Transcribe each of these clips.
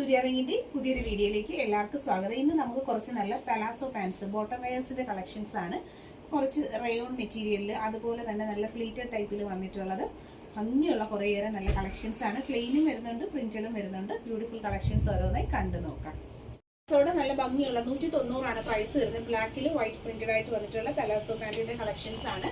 സൂര്യ റിങ്ങിന്റെ പുതിയൊരു വീഡിയോയിലേക്ക് എല്ലാവർക്കും സ്വാഗതം. ഇന്ന് നമുക്ക് കുറച്ച് നല്ല പലാസോ പാൻസ് ബോട്ടം വെയേഴ്സിന്റെ കളക്ഷൻസ് ആണ്. കുറച്ച് റയോൺ മെറ്റീരിയലിൽ അതുപോലെ തന്നെ നല്ല പ്ലീറ്റഡ് ടൈപ്പിൽ വന്നിട്ടുള്ളത്. ഭംഗിയുള്ള കുറേയേറെ നല്ല കളക്ഷൻസ് ആണ്. പ്ലെയിനും വരുന്നുണ്ട് പ്രിന്റഡും വരുന്നുണ്ട്. ബ്യൂട്ടിഫുൾ കളക്ഷൻസ് ഓരോന്നായി കണ്ടു നോക്കാം. സോടെ നല്ല ഭംഗിയുള്ള നൂറ്റി തൊണ്ണൂറാണ് പ്രൈസ് വരുന്നത് ബ്ലാക്കിൽ വൈറ്റ് പ്രിന്റഡ് ആയിട്ട് വന്നിട്ടുള്ള പലാസോ പാന്റിന്റെ കളക്ഷൻസ് ആണ്.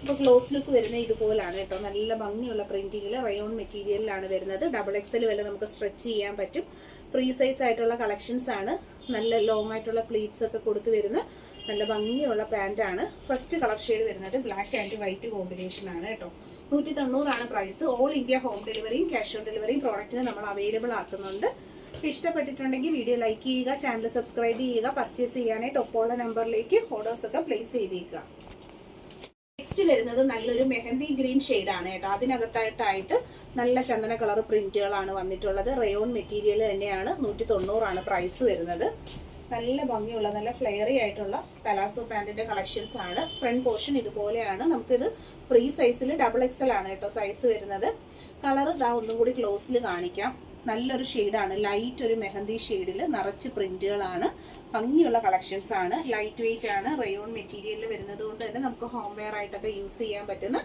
ഇപ്പോൾ ക്ലോസ് ലുക്ക് വരുന്നത് ഇതുപോലാണ് കേട്ടോ. നല്ല ഭംഗിയുള്ള പ്രിന്റിങ്ങിൽ റയോൺ മെറ്റീരിയലിലാണ് വരുന്നത്. ഡബിൾ എക്സൽ വരെ നമുക്ക് സ്ട്രെച്ച് ചെയ്യാൻ പറ്റും. ഫ്രീ സൈസ് ആയിട്ടുള്ള കളക്ഷൻസ് ആണ്. നല്ല ലോങ് ആയിട്ടുള്ള പ്ലീറ്റ്സ് ഒക്കെ കൊടുത്തു വരുന്ന നല്ല ഭംഗിയുള്ള പാന്റാണ് ഫസ്റ്റ് കളർ ഷെയ്ഡ് വരുന്നത് ബ്ലാക്ക് ആൻഡ് വൈറ്റ് കോമ്പിനേഷൻ ആണ് കേട്ടോ. നൂറ്റി തൊണ്ണൂറാണ് പ്രൈസ് ഓൾ ഇന്ത്യ ഹോം ഡെലിവറിയും ക്യാഷ് ഓൺ ഡെലിവറിയും പ്രോഡക്റ്റിന് നമ്മൾ അവൈലബിൾ ആക്കുന്നുണ്ട്. ഇഷ്ടപ്പെട്ടിട്ടുണ്ടെങ്കിൽ വീഡിയോ ലൈക്ക് ചെയ്യുക ചാനൽ സബ്സ്ക്രൈബ് ചെയ്യുക പർച്ചേസ് ചെയ്യാനായിട്ട് ഒപ്പമുള്ള നമ്പറിലേക്ക് ഓർഡേഴ്സ് ഒക്കെ പ്ലേസ് ചെയ്തേക്കുക. വരുന്നത് നല്ലൊരു മെഹന്തി ഗ്രീൻ ആണ് കേട്ടോ. അതിനകത്തായിട്ടായിട്ട് നല്ല ചന്ദന കളർ പ്രിന്റുകളാണ് വന്നിട്ടുള്ളത്. റയോൺ മെറ്റീരിയൽ തന്നെയാണ്. നൂറ്റി തൊണ്ണൂറാണ് പ്രൈസ് വരുന്നത്. നല്ല ഭംഗിയുള്ള നല്ല ഫ്ലെയറി ആയിട്ടുള്ള പലാസോ പാന്റിന്റെ കളക്ഷൻസ് ആണ്. ഫ്രണ്ട് പോർഷൻ ഇതുപോലെയാണ്. നമുക്കിത് ഫ്രീ സൈസിൽ ഡബിൾ എക്സൽ ആണ് കേട്ടോ സൈസ് വരുന്നത്. കളർ ഇതാ ഒന്നും കൂടി ക്ലോസിൽ കാണിക്കാം. നല്ലൊരു ഷെയ്ഡാണ് ലൈറ്റ് ഒരു മെഹന്തി ഷെയ്ഡിൽ നിറച്ച് പ്രിന്റുകളാണ്. ഭംഗിയുള്ള കളക്ഷൻസ് ആണ്. ലൈറ്റ് വെയിറ്റ് ആണ്. റയോൺ മെറ്റീരിയലിൽ വരുന്നത് കൊണ്ട് തന്നെ നമുക്ക് ഹോം വെയർ ആയിട്ടൊക്കെ യൂസ് ചെയ്യാൻ പറ്റുന്ന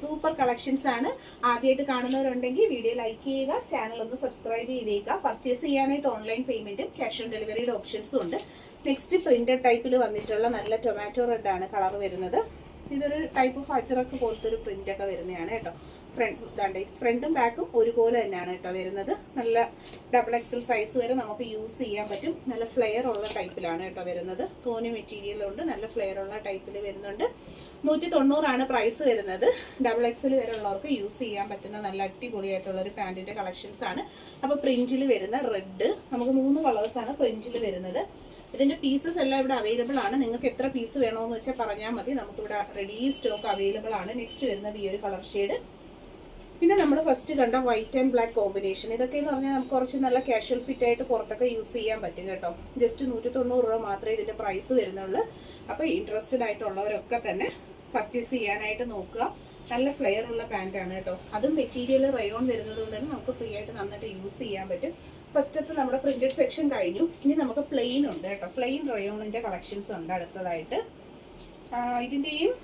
സൂപ്പർ കളക്ഷൻസ് ആണ്. ആദ്യമായിട്ട് കാണുന്നവരുണ്ടെങ്കിൽ വീഡിയോ ലൈക്ക് ചെയ്യുക ചാനൽ ഒന്ന് സബ്സ്ക്രൈബ് ചെയ്തേക്കുക. പർച്ചേസ് ചെയ്യാനായിട്ട് ഓൺലൈൻ പേയ്മെന്റും ക്യാഷ് ഓൺ ഡെലിവറിയുടെ ഓപ്ഷൻസും ഉണ്ട്. നെക്സ്റ്റ് പ്രിന്റഡ് ടൈപ്പിൽ വന്നിട്ടുള്ള നല്ല ടൊമാറ്റോ റെഡ് ആണ് കളർ വരുന്നത്. ഇതൊരു ടൈപ്പ് ഓഫ് അച്ചറൊക്കെ പോലത്തെ ഒരു പ്രിന്റ് ഒക്കെ വരുന്നതാണ് കേട്ടോ. ഫ്രണ്ട് ഫ്രണ്ടും ബാക്കും ഒരുപോലെ തന്നെയാണ് കേട്ടോ വരുന്നത്. നല്ല ഡബിൾ എക്സൽ സൈസ് വരെ നമുക്ക് യൂസ് ചെയ്യാൻ പറ്റും. നല്ല ഫ്ലെയർ ഉള്ള ടൈപ്പിലാണ് കേട്ടോ വരുന്നത്. തോന്നി മെറ്റീരിയൽ ഉണ്ട്. നല്ല ഫ്ലെയർ ഉള്ള ടൈപ്പിൽ വരുന്നുണ്ട്. നൂറ്റി തൊണ്ണൂറാണ് പ്രൈസ് വരുന്നത് ഡബിൾ എക്സൽ വരെ ഉള്ളവർക്ക് യൂസ് ചെയ്യാൻ പറ്റുന്ന നല്ല അടിപൊളിയായിട്ടുള്ള ഒരു പാന്റിന്റെ കളക്ഷൻസ് ആണ്. അപ്പോൾ പ്രിന്റിൽ വരുന്ന റെഡ് നമുക്ക് മൂന്ന് കളേഴ്സ് ആണ് പ്രിന്റിൽ വരുന്നത്. ഇതിന്റെ പീസസ് എല്ലാം ഇവിടെ അവൈലബിൾ ആണ്. നിങ്ങൾക്ക് എത്ര പീസ് വേണമെന്ന് വെച്ചാൽ പറഞ്ഞാൽ മതി. നമുക്കിവിടെ റെഡി സ്റ്റോക്ക് അവൈലബിൾ ആണ്. നെക്സ്റ്റ് വരുന്നത് ഈ ഒരു കളർ ഷെയ്ഡ് പിന്നെ നമ്മൾ ഫസ്റ്റ് കണ്ട വൈറ്റ് ആൻഡ് ബ്ലാക്ക് കോമ്പിനേഷൻ ഇതൊക്കെ എന്ന് പറഞ്ഞാൽ നമുക്ക് കുറച്ച് നല്ല കാഷ്വൽ ഫിറ്റ് ആയിട്ട് പുറത്തൊക്കെ യൂസ് ചെയ്യാൻ പറ്റും കേട്ടോ. ജസ്റ്റ് നൂറ്റി തൊണ്ണൂറ് രൂപ മാത്രമേ ഇതിന്റെ പ്രൈസ് വരുന്നുള്ളൂ. അപ്പോൾ ഇൻട്രസ്റ്റഡ് ആയിട്ടുള്ളവരൊക്കെ തന്നെ പർച്ചേസ് ചെയ്യാനായിട്ട് നോക്കുക. നല്ല ഫ്ലെയർ ഉള്ള പാന്റ് ആണ് കേട്ടോ. അതും മെറ്റീരിയൽ റയോൺ വരുന്നത് കൊണ്ട് തന്നെ നമുക്ക് ഫ്രീ ആയിട്ട് നന്നായിട്ട് യൂസ് ചെയ്യാൻ പറ്റും. ഫസ്റ്റത്തെ നമ്മുടെ പ്രിന്റഡ് സെക്ഷൻ കഴിഞ്ഞു. ഇനി നമുക്ക് പ്ലെയിൻ ഉണ്ട് കേട്ടോ. പ്ലെയിൻ റയോണിന്റെ കളക്ഷൻസ് ഉണ്ട് അടുത്തതായിട്ട്. ഇതിന്റെയും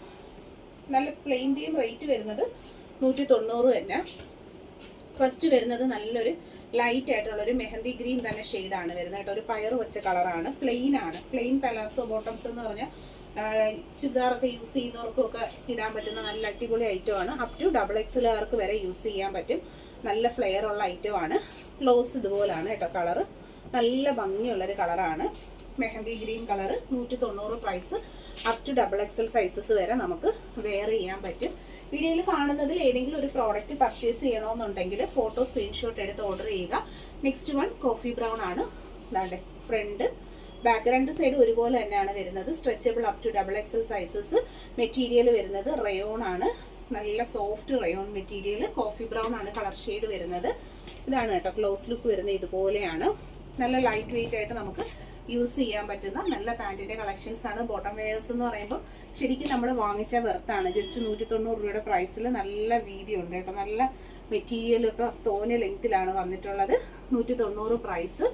നല്ല പ്ലെയിന്റെയും റേറ്റ് വരുന്നത് നൂറ്റി തൊണ്ണൂറ് തന്നെ. ഫസ്റ്റ് വരുന്നത് നല്ലൊരു ലൈറ്റ് ആയിട്ടുള്ള ഒരു മെഹന്തി ഗ്രീൻ തന്നെ ഷെയ്ഡാണ് വരുന്നത് കേട്ടോ. ഒരു പയർ വെച്ച കളറാണ് പ്ലെയിൻ ആണ്. പ്ലെയിൻ പലാസോ ബോട്ടംസ് എന്ന് പറഞ്ഞാൽ ചുരിദാറൊക്കെ യൂസ് ചെയ്യുന്നവർക്കും ഒക്കെ ഇടാൻ പറ്റുന്ന നല്ല അടിപൊളി ഐറ്റം ആണ്. അപ് ടു ഡബിൾ എക്സിലുകാർക്ക് വരെ യൂസ് ചെയ്യാൻ പറ്റും. നല്ല ഫ്ലെയർ ഉള്ള ഐറ്റം ആണ്. ക്ലോസ് ഇതുപോലാണ് കേട്ടോ കളറ് നല്ല ഭംഗിയുള്ളൊരു കളറാണ് മെഹന്തി ഗ്രീൻ കളർ നൂറ്റി തൊണ്ണൂറ് price up to double XL sizes വരെ നമുക്ക് വെയർ ചെയ്യാൻ പറ്റും. വീഡിയോയിൽ കാണുന്നതിൽ ഏതെങ്കിലും ഒരു പ്രോഡക്റ്റ് പർച്ചേസ് ചെയ്യണമെന്നുണ്ടെങ്കിൽ ഫോട്ടോ സ്ക്രീൻഷോട്ട് എടുത്ത് ഓർഡർ ചെയ്യുക. നെക്സ്റ്റ് വൺ കോഫി ബ്രൗൺ ആണ്. ഇതാണ്ടെ ഫ്രണ്ട് ബാക്ക് രണ്ട് സൈഡ് ഒരുപോലെ തന്നെയാണ് വരുന്നത്. Stretchable up to double XL sizes material വരുന്നത് റയോൺ ആണ്. നല്ല soft rayon material coffee brown ആണ് കളർ ഷെയ്ഡ് വരുന്നത്. ഇതാണ് കേട്ടോ ക്ലോസ് ലുക്ക് വരുന്നത് ഇതുപോലെയാണ്. നല്ല ലൈറ്റ് വെയിറ്റ് ആയിട്ട് നമുക്ക് യൂസ് ചെയ്യാൻ പറ്റുന്ന നല്ല പാന്റിന്റെ കളക്ഷൻസ് ആണ്. ബോട്ടം വെയേഴ്സ് എന്ന് പറയുമ്പോൾ ശരിക്കും നമ്മൾ വാങ്ങിച്ച വെർത്താണ് ജസ്റ്റ് നൂറ്റി തൊണ്ണൂറ് രൂപയുടെ പ്രൈസിൽ നല്ല വീതിയുണ്ട് കേട്ടോ. നല്ല മെറ്റീരിയലൊക്കെ തോന്നിയ ലെങ്ത്തിലാണ് വന്നിട്ടുള്ളത്. നൂറ്റി തൊണ്ണൂറ് പ്രൈസ്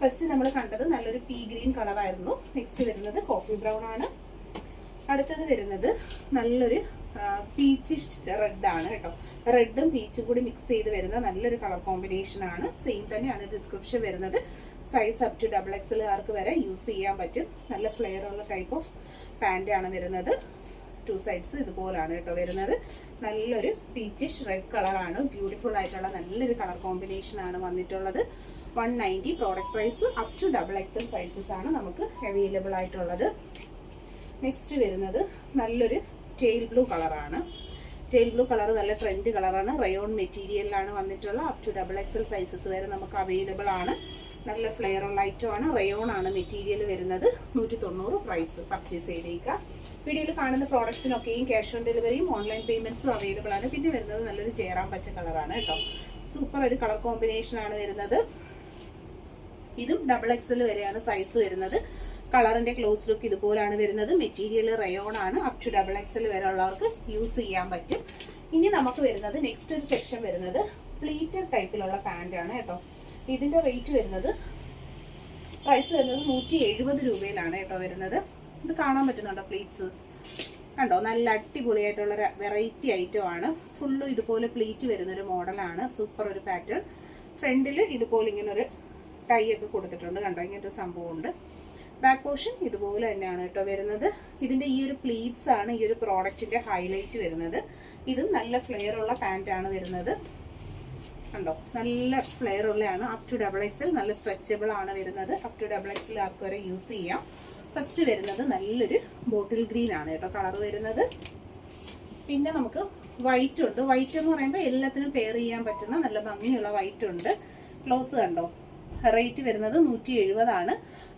ഫസ്റ്റ് നമ്മൾ കണ്ടത് നല്ലൊരു പീ ഗ്രീൻ കളറായിരുന്നു നെക്സ്റ്റ് വരുന്നത് കോഫി ബ്രൗൺ ആണ്. അടുത്തത് വരുന്നത് നല്ലൊരു പീച്ചിഷ് റെഡ് ആണ് കേട്ടോ. റെഡും പീച്ചും കൂടി മിക്സ് ചെയ്ത് വരുന്ന നല്ലൊരു കളർ കോമ്പിനേഷൻ ആണ്. സെയിം തന്നെയാണ് ഡിസ്ക്രിപ്ഷൻ വരുന്നത്. സൈസ് അപ് ടു ഡബിൾ എക്സലുകാർക്ക് വരെ യൂസ് ചെയ്യാൻ പറ്റും. നല്ല ഫ്ലെയർ ഉള്ള ടൈപ്പ് ഓഫ് പാന്റ് ആണ് വരുന്നത്. ടു സൈഡ്സ് ഇതുപോലാണ് കേട്ടോ വരുന്നത്. നല്ലൊരു പീച്ചിഷ് റെഡ് കളറാണ് ബ്യൂട്ടിഫുൾ ആയിട്ടുള്ള നല്ലൊരു കളർ കോമ്പിനേഷൻ ആണ് വന്നിട്ടുള്ളത്. One ninety product price up to double XL sizes ആണ് നമുക്ക് അവൈലബിൾ ആയിട്ടുള്ളത്. നെക്സ്റ്റ് വരുന്നത് നല്ലൊരു ടെയിൽ ബ്ലൂ കളറാണ് ടെയിൽ ബ്ലൂ കളർ നല്ല ട്രെൻഡ് കളറാണ് റയോൺ മെറ്റീരിയലിലാണ് വന്നിട്ടുള്ള up to double XL sizes വരെ നമുക്ക് അവൈലബിൾ ആണ്. നല്ല ഐറ്റം ആണ്. റയോൺ ആണ് മെറ്റീരിയൽ വരുന്നത്. നൂറ്റി തൊണ്ണൂറ് പ്രൈസ് പർച്ചേസ് ചെയ്തേക്കുക. വീഡിയോയിൽ കാണുന്ന പ്രോഡക്ട്സിനൊക്കെയും ക്യാഷ് ഓൺ ഡെലിവറിയും ഓൺലൈൻ പേയ്മെന്റ്സും അവൈലബിൾ ആണ്. പിന്നെ വരുന്നത് നല്ലൊരു ചേറാൻ പച്ച കളറാണ് കേട്ടോ. സൂപ്പർ ഒരു കളർ കോമ്പിനേഷൻ ആണ് വരുന്നത്. ഇതും ഡബിൾ എക്സൽ വരെയാണ് സൈസ് വരുന്നത്. കളറിന്റെ ക്ലോസ് ലുക്ക് ഇതുപോലാണ് വരുന്നത്. മെറ്റീരിയൽ റയോൺ ആണ്. അപ് ടു ഡബിൾ എക്സൽ വരെ ഉള്ളവർക്ക് യൂസ് ചെയ്യാൻ പറ്റും. ഇനി നമുക്ക് വരുന്നത് നെക്സ്റ്റ് ഒരു സെക്ഷൻ വരുന്നത് പ്ലീറ്റഡ് ടൈപ്പിലുള്ള പാന്റ് ആണ് കേട്ടോ. ഇതിന്റെ റേറ്റ് വരുന്നത് പ്രൈസ് വരുന്നത് നൂറ്റി എഴുപത് രൂപയിലാണ് കേട്ടോ വരുന്നത്. ഇത് കാണാൻ പറ്റുന്നുണ്ടോ പ്ലീറ്റ്സ് കണ്ടോ? നല്ല അടിപൊളിയായിട്ടുള്ള വെറൈറ്റി ഐറ്റം ആണ്. ഫുള്ളും ഇതുപോലെ പ്ലീറ്റ് വരുന്നൊരു മോഡലാണ് സൂപ്പർ ഒരു പാറ്റേൺ ഫ്രണ്ടിൽ ഇതുപോലെ ഇങ്ങനെ ടൈ ഒക്കെ കൊടുത്തിട്ടുണ്ട്. കണ്ടോ? ഇങ്ങനത്തെ ഒരു സംഭവമുണ്ട്. ബാക്ക് പോർഷൻ ഇതുപോലെ തന്നെയാണ് കേട്ടോ വരുന്നത്. ഇതിന്റെ ഈ ഒരു പ്ലീറ്റ്സ് ആണ് ഈ ഒരു പ്രോഡക്റ്റിന്റെ ഹൈലൈറ്റ് വരുന്നത്. ഇതും നല്ല ഫ്ലെയർ ഉള്ള പാന്റാണ് വരുന്നത്. കണ്ടോ? നല്ല ഫ്ലെയർ ഉള്ളതാണ്. അപ് ടു ഡബിൾ എക്സിൽ നല്ല സ്ട്രെച്ചബിൾ ആണ് വരുന്നത്. അപ് ടു ഡബിൾ എക്സിൽ ആർക്ക് വരെ യൂസ് ചെയ്യാം. ഫസ്റ്റ് വരുന്നത് നല്ലൊരു ബോട്ടിൽ ഗ്രീൻ ആണ് കേട്ടോ കളർ വരുന്നത്. പിന്നെ നമുക്ക് വൈറ്റ് ഉണ്ട്. വൈറ്റ് എന്ന് പറയുമ്പോൾ എല്ലാത്തിനും പെയർ ചെയ്യാൻ പറ്റുന്ന നല്ല ഭംഗിയുള്ള വൈറ്റ് ഉണ്ട്. ക്ലോസ് കണ്ടോ? റേറ്റ് വരുന്നത് നൂറ്റി എഴുപതാണ്.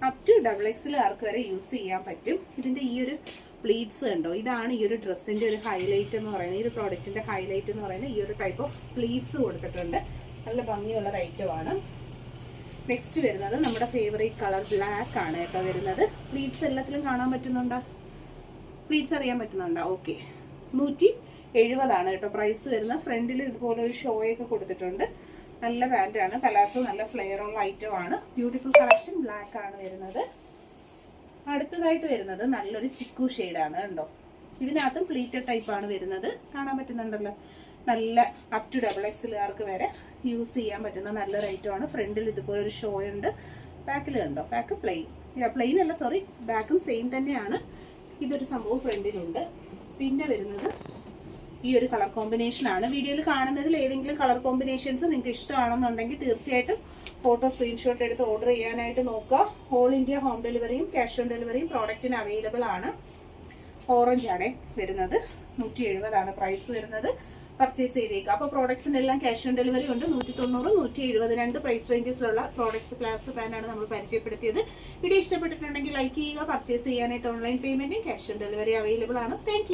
അപ് ടു ഡബിൾ എക്സിൽ ആർക്ക് വരെ യൂസ് ചെയ്യാൻ പറ്റും. ഇതിന്റെ ഈ ഒരു പ്ലീറ്റ്സ് കണ്ടോ? ഇതാണ് ഈ ഒരു ഡ്രസ്സിന്റെ ഒരു ഹൈലൈറ്റ് എന്ന് പറയുന്നത്. ഈ ഒരു പ്രോഡക്റ്റിന്റെ ഹൈലൈറ്റ് എന്ന് പറയുന്നത് ഈ ഒരു ടൈപ്പ് ഓഫ് പ്ലീറ്റ്സ് കൊടുത്തിട്ടുണ്ട്. നല്ല ഭംഗിയുള്ള ഐറ്റമാണ് നെക്സ്റ്റ് വരുന്നത് നമ്മുടെ ഫേവറേറ്റ് കളർ ബ്ലാക്ക് ആണ് കേട്ടോ വരുന്നത്. പ്ലീറ്റ്സ് എല്ലാത്തിലും കാണാൻ പറ്റുന്നുണ്ടോ? പ്ലീറ്റ്സ് അറിയാൻ പറ്റുന്നുണ്ടോ? ഓക്കെ നൂറ്റി എഴുപതാണ് കേട്ടോ പ്രൈസ് വരുന്നത്. ഫ്രണ്ടിൽ ഇതുപോലെ ഒരു ഷോയൊക്കെ കൊടുത്തിട്ടുണ്ട്. നല്ല പാന്റാണ് പലാസോ നല്ല ഫ്ലെയർ ഉള്ള ഐറ്റം ആണ്. ബ്യൂട്ടിഫുൾ കളക്ഷൻ ബ്ലാക്ക് ആണ് വരുന്നത്. അടുത്തതായിട്ട് വരുന്നത് നല്ലൊരു ചിക്കു ആണ് കണ്ടോ? ഇതിനകത്തും പ്ലീറ്റഡ് ടൈപ്പ് ആണ് വരുന്നത്. കാണാൻ പറ്റുന്നുണ്ടല്ലോ? നല്ല അപ് ടു ഡബിൾ എക്സിലുകാർക്ക് വരെ യൂസ് ചെയ്യാൻ പറ്റുന്ന നല്ലൊരു ഐറ്റമാണ് ഫ്രണ്ടിൽ ഇതുപോലെ ഒരു ഷോ ഉണ്ട്. ബാക്കിൽ കണ്ടോ? ബാക്ക് പ്ലെയിൻ പ്ലെയിൻ അല്ല സോറി ബാക്കും സെയിം തന്നെയാണ്. ഇതൊരു സംഭവം ഫ്രണ്ടിലുണ്ട് പിന്നെ വരുന്നത് ഈ ഒരു കളർ കോമ്പിനേഷൻ ആണ്. വീഡിയോയിൽ കാണുന്നതിൽ ഏതെങ്കിലും കളർ കോമ്പിനേഷൻസ് നിങ്ങൾക്ക് ഇഷ്ടമാണെന്നുണ്ടെങ്കിൽ തീർച്ചയായിട്ടും ഫോട്ടോ സ്ക്രീൻഷോട്ട് എടുത്ത് ഓർഡർ ചെയ്യാനായിട്ട് നോക്കുക. ഓൾ ഇന്ത്യ ഹോം ഡെലിവറിയും ക്യാഷ് ഓൺ ഡെലിവറിയും പ്രോഡക്റ്റിന് അവൈലബിൾ ആണ്. ഓറഞ്ച് ആണ് വരുന്നത്. നൂറ്റി എഴുപതാണ് പ്രൈസ് വരുന്നത്. പർച്ചേസ് ചെയ്തേക്കുക. അപ്പോൾ പ്രോഡക്ട്സിനെല്ലാം ക്യാഷ് ഓൺ ഡെലിവറി ഉണ്ട്. നൂറ്റി തൊണ്ണൂറ് നൂറ്റി എഴുപത് രണ്ട് പ്രൈസ് റേഞ്ചസിലുള്ള പ്രോഡക്ട്സ് ക്ലാസ് പാനാണ് നമ്മൾ പരിചയപ്പെടുത്തിയത്. വീഡിയോ ഇഷ്ടപ്പെട്ടിട്ടുണ്ടെങ്കിൽ ലൈക്ക് ചെയ്യുക. പർച്ചേസ് ചെയ്യാനായിട്ട് ഓൺലൈൻ പേയ്മെന്റും ക്യാഷ് ഓൺ ഡെലിവറി അവൈലബിൾ ആണ്. താങ്ക്